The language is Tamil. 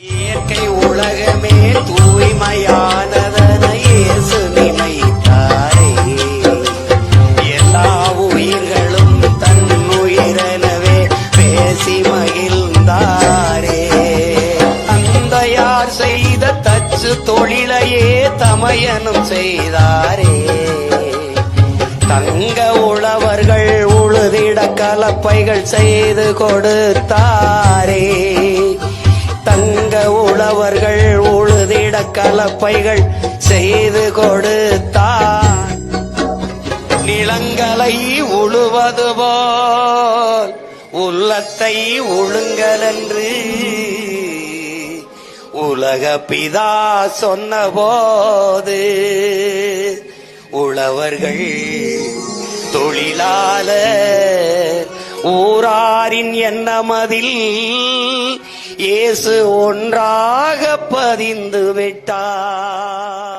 இயற்கை உலகமே தூய்மையானதனை இயேசு நினைத்தாரே. எல்லா உயிர்களும் தன் உயிரெனவே பேசி மகிழ்ந்தாரே. தந்தையார் செய்த தச்சு தொழிலையே தமையனும் செய்தாரே. தங்க உழவர்கள் உழுதிட கலப்பைகள் செய்து கொடுத்தாரே. உழவர்கள் உழுதிட கலப்பைகள் செய்து கொடுத்தார் நிலங்களை உழுவது போல் உள்ளத்தை உழுங்கலென்று உலக பிதா சொன்னபோது உழவர்கள் தொழிலாளர் ஊராரின் எண்ணமதில் இயேசு ஒன்றாக பதிந்து விட்டார்.